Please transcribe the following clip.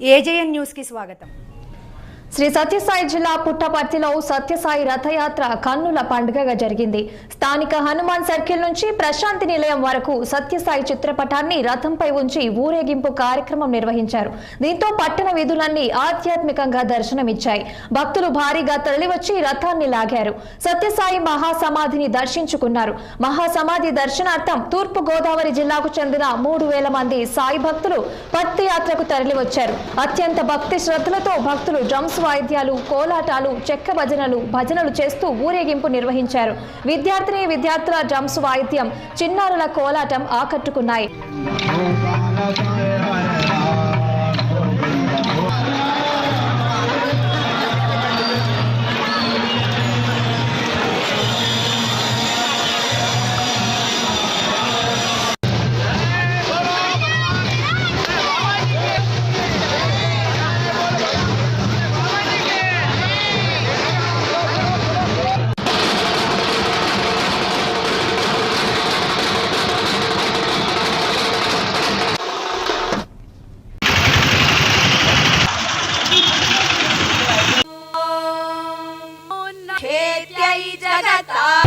AJN న్యూస్కి స్వాగతం? శ్రీ సత్యసాయి జిల్లా పుట్టపర్తిలో సత్యసాయి రథయాత్ర కన్నుల పండుగగా జరిగింది. స్థానిక హనుమాన్ సర్కిల్ నుంచి ప్రశాంతి నిలయం వరకు సత్యసాయి చిత్రపటాన్ని రథంపై ఉంచి ఊరేగింపు కార్యక్రమం నిర్వహించారు. దీంతో పట్టణ వీధులన్నీ ఆధ్యాత్మికంగా దర్శనమిచ్చాయి. భక్తులు భారీగా తరలివచ్చి రథాన్ని లాగారు. సత్యసాయి మహాసమాధిని దర్శించుకున్నారు. మహాసమాధి దర్శనార్థం తూర్పు గోదావరి జిల్లాకు చెందిన మూడు వేల మంది సాయి భక్తులు పత్తి యాత్రకు తరలివచ్చారు. అత్యంత భక్తి శ్రద్ధలతో భక్తులు డ్రమ్స్ వాయిద్యాలు కోలాటాలు చెక్క భజనలు భజనలు చేస్తూ ఊరేగింపు నిర్వహించారు. విద్యార్థిని విద్యార్థుల డ్రమ్స్ వాయిద్యం చిన్నారుల కోలాటం ఆకట్టుకున్నాయి. 잊어갔다